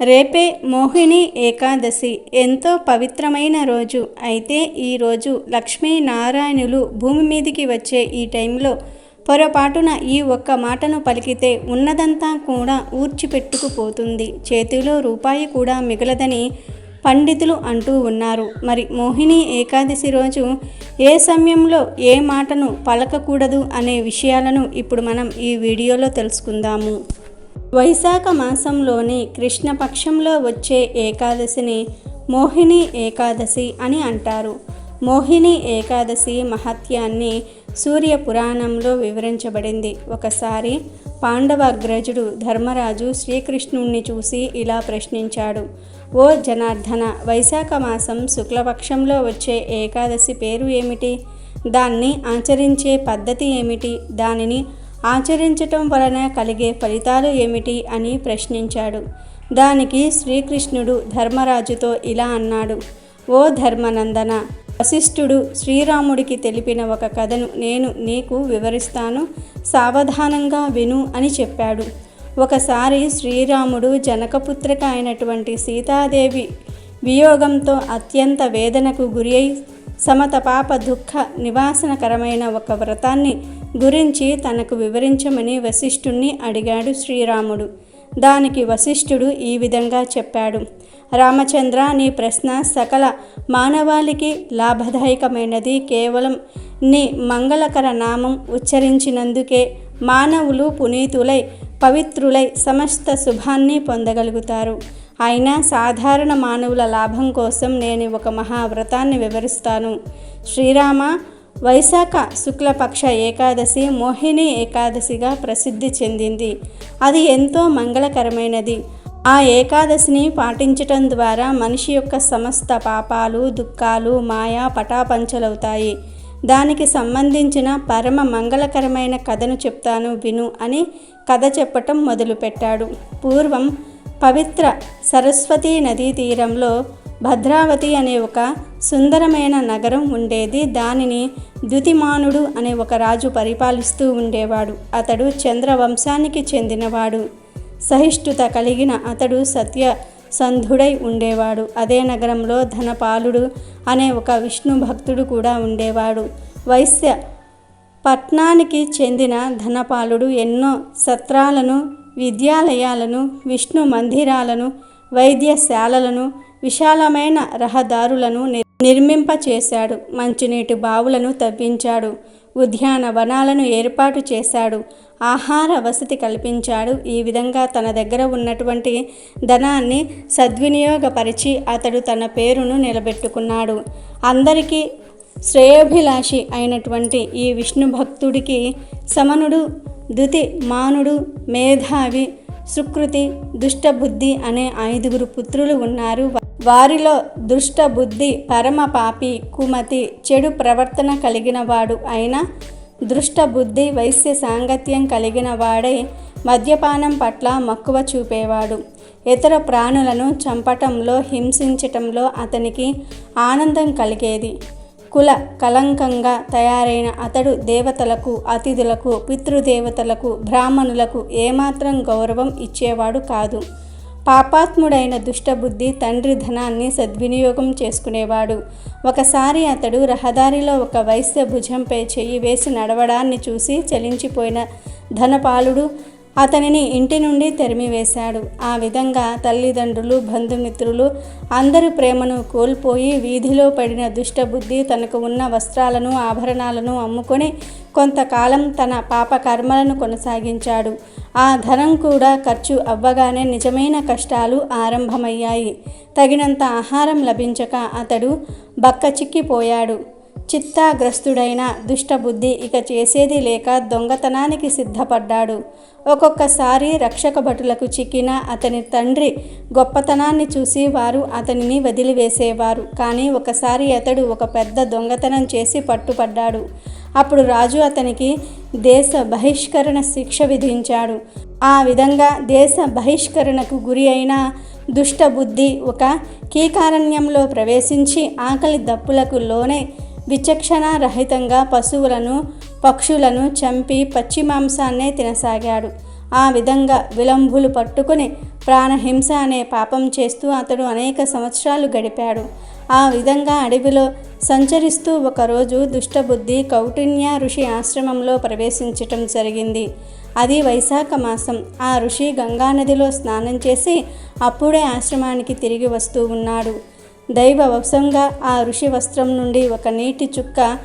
రేపే మోహిని ఏకాదశి. ఎంతో పవిత్రమైన రోజు. అయితే ఈరోజు లక్ష్మీనారాయణులు భూమి మీదికి వచ్చే ఈ టైంలో పొరపాటున ఈ ఒక్క మాటను పలికితే ఉన్నదంతా కూడా ఊడ్చిపెట్టుకుపోతుంది చేతిలో రూపాయి కూడా మిగలదని పండితులు అంటూ ఉన్నారు. మరి మోహిని ఏకాదశి రోజు ఏ సమయంలో ఏ మాటను పలకకూడదు అనే విషయాలను ఇప్పుడు మనం ఈ వీడియోలో తెలుసుకుందాము. వైశాఖ మాసంలోని కృష్ణపక్షంలో వచ్చే ఏకాదశిని మోహిని ఏకాదశి అని అంటారు. మోహిని ఏకాదశి మహత్యాన్ని సూర్య పురాణంలో వివరించబడింది. ఒకసారి పాండవాగ్రజుడు ధర్మరాజు శ్రీకృష్ణుణ్ణి చూసి ఇలా ప్రశ్నించాడు. ఓ జనార్దన వైశాఖ మాసం శుక్లపక్షంలో వచ్చే ఏకాదశి పేరు ఏమిటి? దాన్ని ఆచరించే పద్ధతి ఏమిటి? దానిని ఆచరించటం వలన కలిగే ఫలితాలు ఏమిటి? అని ప్రశ్నించాడు. దానికి శ్రీకృష్ణుడు ధర్మరాజుతో ఇలా అన్నాడు. ఓ ధర్మనందన వశిష్ఠుడు శ్రీరాముడికి తెలిపిన ఒక కథను నేను నీకు వివరిస్తాను. సావధానంగా విను అని చెప్పాడు. ఒకసారి శ్రీరాముడు జనకపుత్రిక అయినటువంటి సీతాదేవి వియోగంతో అత్యంత వేదనకు గురి అయి సమతపాప దుఃఖ నివాసనకరమైన ఒక వ్రతాన్ని గురించి తనకు వివరించమని వశిష్ఠుణ్ణి అడిగాడు శ్రీరాముడు. దానికి వశిష్ఠుడు ఈ విధంగా చెప్పాడు. రామచంద్ర నీ ప్రశ్న సకల మానవాళికి లాభదాయకమైనది కేవలం నీ మంగళకర నామం ఉచ్చరించినందుకే మానవులు పునీతులై పవిత్రులై సమస్త శుభాన్ని పొందగలుగుతారు. అయినా సాధారణ మానవుల లాభం కోసం నేను ఒక మహావ్రతాన్ని వివరిస్తాను. శ్రీరామ వైశాఖ శుక్లపక్ష ఏకాదశి మోహిని ఏకాదశిగా ప్రసిద్ధి చెందింది. అది ఎంతో మంగళకరమైనది. ఆ ఏకాదశిని పాటించటం ద్వారా మనిషి యొక్క సమస్త పాపాలు దుఃఖాలు మాయా పటాపంచలవుతాయి. దానికి సంబంధించిన పరమ మంగళకరమైన కథను చెప్తాను విను అని కథ చెప్పటం మొదలుపెట్టాడు. పూర్వం పవిత్ర సరస్వతీ నదీ తీరంలో భద్రావతి అనే ఒక సుందరమైన నగరం ఉండేది. దానిని ద్యుతిమానుడు అనే ఒక రాజు పరిపాలిస్తూ ఉండేవాడు. అతడు చంద్రవంశానికి చెందినవాడు. సహిష్ణుత కలిగిన అతడు సత్య సంధుడై ఉండేవాడు. అదే నగరంలో ధనపాలుడు అనే ఒక విష్ణు భక్తుడు కూడా ఉండేవాడు. వైశ్య పట్నానికి చెందిన ధనపాలుడు ఎన్నో సత్రాలను విద్యాలయాలను విష్ణు మందిరాలను వైద్యశాలలను విశాలమైన రహదారులను నిర్మింపచేశాడు. మంచినీటి బావులను తవ్వించాడు. ఉద్యానవనాలను ఏర్పాటు చేశాడు. ఆహార వసతి కల్పించాడు. ఈ విధంగా తన దగ్గర ఉన్నటువంటి ధనాన్ని సద్వినియోగపరిచి అతడు తన పేరును నిలబెట్టుకున్నాడు. అందరికీ శ్రేయోభిలాషి అయినటువంటి ఈ విష్ణు భక్తుడికి సమనుడు ధృతి మానుడు మేధావి సుకృతి దుష్టబుద్ధి అనే ఐదుగురు పుత్రులు ఉన్నారు. వారిలో దుష్టబుద్ధి పరమ పాపి కుమతి చెడు ప్రవర్తన కలిగిన వాడు అయిన దృష్టబుద్ధి వైశ్య సాంగత్యం కలిగిన వాడై మద్యపానం పట్ల మక్కువ చూపేవాడు. ఇతర ప్రాణులను చంపటంలో హింసించటంలో అతనికి ఆనందం కలిగేది. కుల కలంకంగా తయారైన అతడు దేవతలకు అతిథులకు పితృదేవతలకు బ్రాహ్మణులకు ఏమాత్రం గౌరవం ఇచ్చేవాడు కాదు. పాపాత్ముడైన దుష్టబుద్ధి తండ్రి ధనాన్ని సద్వినియోగం చేసుకునేవాడు. ఒకసారి అతడు రహదారిలో ఒక వైశ్య భుజంపై చెయ్యి వేసి నడవడాన్ని చూసి చలించిపోయిన ధనపాలుడు అతనిని ఇంటి నుండి తెరిమివేశాడు. ఆ విధంగా తల్లిదండ్రులు బంధుమిత్రులు అందరి ప్రేమను కోల్పోయి వీధిలో పడిన దుష్టబుద్ధి తనకు ఉన్న వస్త్రాలను ఆభరణాలను అమ్ముకొని కొంతకాలం తన పాప కర్మలను కొనసాగించాడు. ఆ ధనం కూడా ఖర్చు అవ్వగానే నిజమైన కష్టాలు ఆరంభమయ్యాయి. తగినంత ఆహారం లభించక అతడు బక్కచిక్కిపోయాడు. చిత్తాగ్రస్తుడైన దుష్టబుద్ధి ఇక చేసేది లేక దొంగతనానికి సిద్ధపడ్డాడు. ఒక్కొక్కసారి రక్షక భటులకు చిక్కిన అతని తండ్రి గొప్పతనాన్ని చూసి వారు అతనిని వదిలివేసేవారు. కానీ ఒకసారి అతడు ఒక పెద్ద దొంగతనం చేసి పట్టుపడ్డాడు. అప్పుడు రాజు అతనికి దేశ బహిష్కరణ శిక్ష విధించాడు. ఆ విధంగా దేశ బహిష్కరణకు గురి అయిన దుష్టబుద్ధి ఒక కీకారణ్యంలో ప్రవేశించి ఆకలి దప్పులకు లోనే విచక్షణ రహితంగా పశువులను పక్షులను చంపి పచ్చి మాంసాన్నే తినసాగాడు. ఆ విధంగా విలంబులు పట్టుకుని ప్రాణహింస అనే పాపం చేస్తూ అతడు అనేక సంవత్సరాలు గడిపాడు. ఆ విధంగా అడవిలో సంచరిస్తూ ఒకరోజు దుష్టబుద్ధి కౌటిన్య ఋషి ఆశ్రమంలో ప్రవేశించటం జరిగింది. అది వైశాఖ మాసం. ఆ ఋషి గంగానదిలో స్నానం చేసి అప్పుడే ఆశ్రమానికి తిరిగి వస్తూ ఉన్నాడు. దైవవశంగా ఆ ఋషి వస్త్రం నుండి ఒక నీటి చుక్క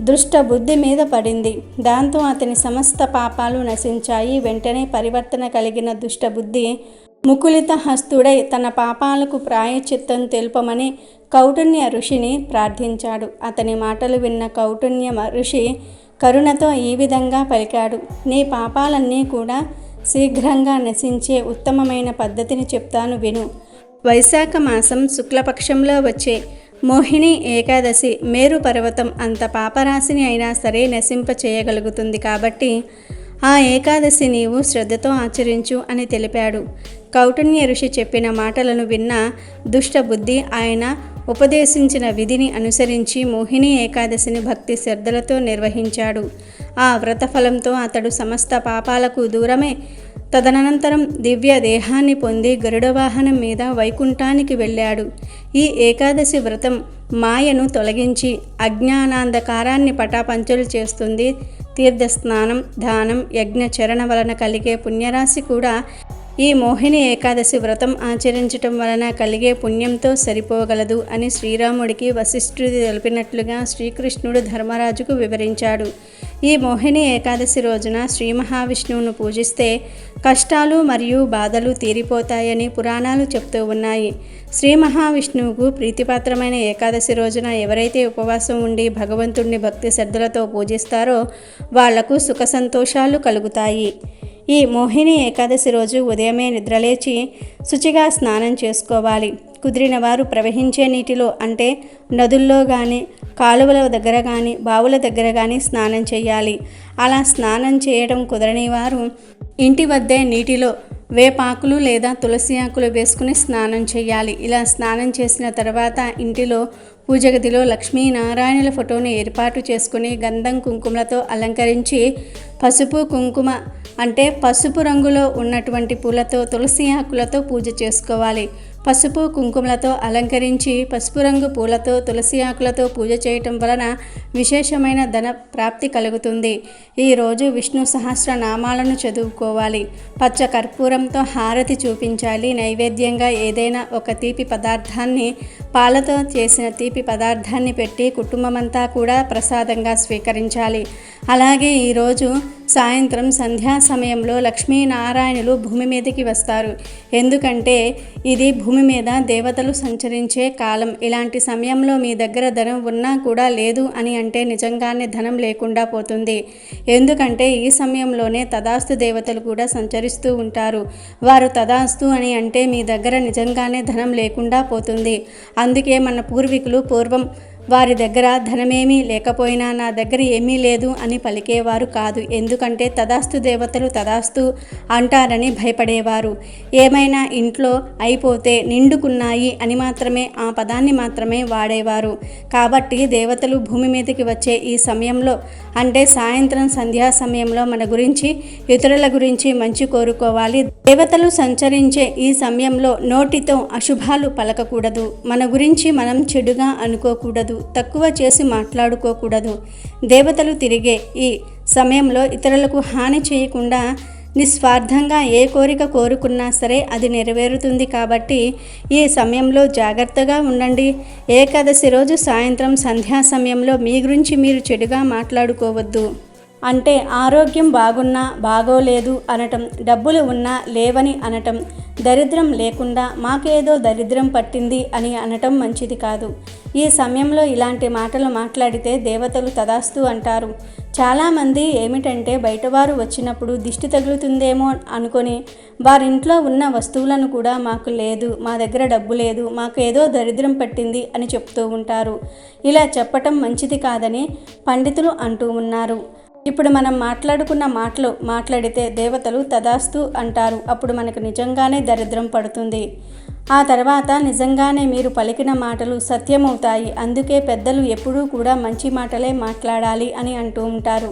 దృష్ట బుద్ధి మీద పడింది. దాంతో అతని సమస్త పాపాలు నశించాయి. వెంటనే పరివర్తన కలిగిన దుష్ట బుద్ధి ముకులిత హస్తుడై తన పాపాలకు ప్రాయచిత్తం తెలుపమని కౌటుణ్య ఋషిని ప్రార్థించాడు. అతని మాటలు విన్న కౌటన్య ఋషి కరుణతో ఈ విధంగా పలికాడు. నీ పాపాలన్నీ కూడా శీఘ్రంగా నశించే ఉత్తమమైన పద్ధతిని చెప్తాను విను. వైశాఖ మాసం శుక్లపక్షంలో వచ్చే మోహిని ఏకాదశి మేరు పర్వతం అంత పాపరాశిని అయినా సరే నశింప చేయగలుగుతుంది కాబట్టి ఆ ఏకాదశి నీవు శ్రద్ధతో ఆచరించు అని తెలిపాడు. కౌటన్య ఋషి చెప్పిన మాటలను విన్న దుష్ట బుద్ధి ఆయన ఉపదేశించిన విధిని అనుసరించి మోహిని ఏకాదశిని భక్తి శ్రద్ధలతో నిర్వహించాడు. ఆ వ్రతఫలంతో అతడు సమస్త పాపాలకు దూరమే తదనంతరం దివ్య దేహాన్ని పొంది గరుడవాహనం మీద వైకుంఠానికి వెళ్ళాడు. ఈ ఏకాదశి వ్రతం మాయను తొలగించి అజ్ఞానాంధకారాన్ని పటాపంచలు చేస్తుంది. తీర్థస్నానం దానం యజ్ఞచరణ వలన కలిగే పుణ్యరాశి కూడా ఈ మోహిని ఏకాదశి వ్రతం ఆచరించటం వలన కలిగే పుణ్యంతో సరిపోగలదు అని శ్రీరాముడికి వశిష్ఠుడి తెలిపినట్లుగా శ్రీకృష్ణుడు ధర్మరాజుకు వివరించాడు. ఈ మోహిని ఏకాదశి రోజున శ్రీ మహావిష్ణువును పూజిస్తే కష్టాలు మరియు బాధలు తీరిపోతాయని పురాణాలు చెప్తూ ఉన్నాయి. శ్రీ మహావిష్ణువుకు ప్రీతిపాత్రమైన ఏకాదశి రోజున ఎవరైతే ఉపవాసం ఉండి భగవంతుణ్ణి భక్తి శ్రద్ధలతో పూజిస్తారో వాళ్ళకు సుఖ సంతోషాలు కలుగుతాయి. ఈ మోహిని ఏకాదశి రోజు ఉదయమే నిద్రలేచి శుచిగా స్నానం చేసుకోవాలి. కుదిరిన వారు ప్రవహించే నీటిలో అంటే నదుల్లో కానీ కాలువల దగ్గర కానీ బావుల దగ్గర కానీ స్నానం చేయాలి. అలా స్నానం చేయడం కుదరని వారు ఇంటి వద్దే నీటిలో వేపాకులు లేదా తులసి ఆకులు వేసుకుని స్నానం చేయాలి. ఇలా స్నానం చేసిన తర్వాత ఇంటిలో పూజగదిలో లక్ష్మీనారాయణుల ఫోటోని ఏర్పాటు చేసుకుని గంధం కుంకుమలతో అలంకరించి పసుపు కుంకుమ అంటే పసుపు రంగులో ఉన్నటువంటి పూలతో తులసి ఆకులతో పూజ చేసుకోవాలి. పసుపు కుంకుమలతో అలంకరించి పసుపు రంగు పూలతో తులసి ఆకులతో పూజ చేయటం వలన విశేషమైన ధన ప్రాప్తి కలుగుతుంది. ఈరోజు విష్ణు సహస్ర నామాలను చదువుకోవాలి. పచ్చ కర్పూరంతో హారతి చూపించాలి. నైవేద్యంగా ఏదైనా ఒక తీపి పదార్థాన్ని పాలతో చేసిన తీపి పదార్థాన్ని పెట్టి కుటుంబమంతా కూడా ప్రసాదంగా స్వీకరించాలి. అలాగే ఈరోజు సాయంత్రం సంధ్యా సమయంలో లక్ష్మీనారాయణులు భూమి మీదకి వస్తారు. ఎందుకంటే ఇది భూమి మీద దేవతలు సంచరించే కాలం. ఇలాంటి సమయంలో మీ దగ్గర ధనం ఉన్నా కూడా లేదు అని అంటే నిజంగానే ధనం లేకుండా పోతుంది. ఎందుకంటే ఈ సమయంలోనే తదాస్తు దేవతలు కూడా సంచరిస్తూ ఉంటారు. వారు తదాస్తు అని అంటే మీ దగ్గర నిజంగానే ధనం లేకుండా పోతుంది. అందుకే మన పూర్వీకులు పూర్వం వారి దగ్గర ధనమేమీ లేకపోయినా నా దగ్గర ఏమీ లేదు అని పలికేవారు కాదు. ఎందుకంటే తదాస్తు దేవతలు తదాస్తు అంటారని భయపడేవారు. ఏమైనా ఇంట్లో అయిపోతే నిండుకున్నాయి అని మాత్రమే ఆ పదాన్ని మాత్రమే వాడేవారు. కాబట్టి దేవతలు భూమి మీదకి వచ్చే ఈ సమయంలో అంటే సాయంత్రం సంధ్యా సమయంలో మన గురించి ఇతరుల గురించి మంచి కోరుకోవాలి. దేవతలు సంచరించే ఈ సమయంలో నోటితో అశుభాలు పలకకూడదు. మన గురించి మనం చెడుగా అనుకోకూడదు. తక్కువ చేసి మాట్లాడుకోకూడదు. దేవతలు తిరిగే ఈ సమయంలో ఇతరులకు హాని చేయకుండా నిస్వార్థంగా ఏ కోరిక కోరుకున్నా సరే అది నెరవేరుతుంది కాబట్టి ఈ సమయంలో జాగ్రత్తగా ఉండండి. ఏకాదశి రోజు సాయంత్రం సంధ్యా సమయంలో మీ గురించి మీరు చెడుగా మాట్లాడుకోవద్దు. అంటే ఆరోగ్యం బాగున్నా బాగోలేదు అనటం డబ్బులు ఉన్నా లేవని అనటం దరిద్రం లేకుండా మాకేదో దరిద్రం పట్టింది అని అనటం మంచిది కాదు. ఈ సమయంలో ఇలాంటి మాటలు మాట్లాడితే దేవతలు తదాస్తు అంటారు. చాలామంది ఏమిటంటే బయటవారు వచ్చినప్పుడు దిష్టి తగులుతుందేమో అనుకొని వారింట్లో ఉన్న వస్తువులను కూడా మాకు లేదు మా దగ్గర డబ్బు లేదు మాకు ఏదో దరిద్రం పట్టింది అని చెప్తూ ఉంటారు. ఇలా చెప్పటం మంచిది కాదని పండితులు అంటూ ఉన్నారు. ఇప్పుడు మనం మాట్లాడుకున్న మాటలు మాట్లాడితే దేవతలు తదాస్తు అంటారు. అప్పుడు మనకు నిజంగానే దరిద్రం పడుతుంది. ఆ తర్వాత నిజంగానే మీరు పలికిన మాటలు సత్యమవుతాయి. అందుకే పెద్దలు ఎప్పుడూ కూడా మంచి మాటలే మాట్లాడాలి అని అంటూ ఉంటారు.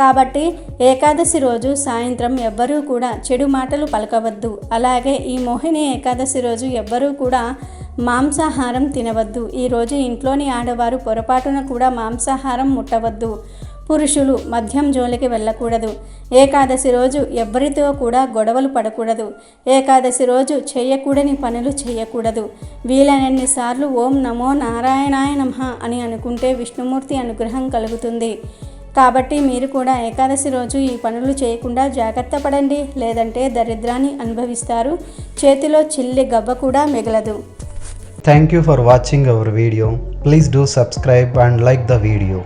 కాబట్టి ఏకాదశి రోజు సాయంత్రం ఎవ్వరూ కూడా చెడు మాటలు పలకవద్దు. అలాగే ఈ మోహిని ఏకాదశి రోజు ఎవ్వరూ కూడా మాంసాహారం తినవద్దు. ఈరోజు ఇంట్లోని ఆడవారు పొరపాటున కూడా మాంసాహారం ముట్టవద్దు. పురుషులు మద్యం జోలికి వెళ్ళకూడదు. ఏకాదశి రోజు ఎవ్వరితో కూడా గొడవలు పడకూడదు. ఏకాదశి రోజు చేయకూడని పనులు చేయకూడదు. వీలైనన్ని సార్లు ఓం నమో నారాయణాయ నమః అని అనుకుంటే విష్ణుమూర్తి అనుగ్రహం కలుగుతుంది. కాబట్టి మీరు కూడా ఏకాదశి రోజు ఈ పనులు చేయకుండా జాగ్రత్త పడండి. లేదంటే దరిద్రాన్ని అనుభవిస్తారు. చేతిలో చిల్లి గవ్వ కూడా మిగలదు. Thank you for watching our video please do subscribe and like the video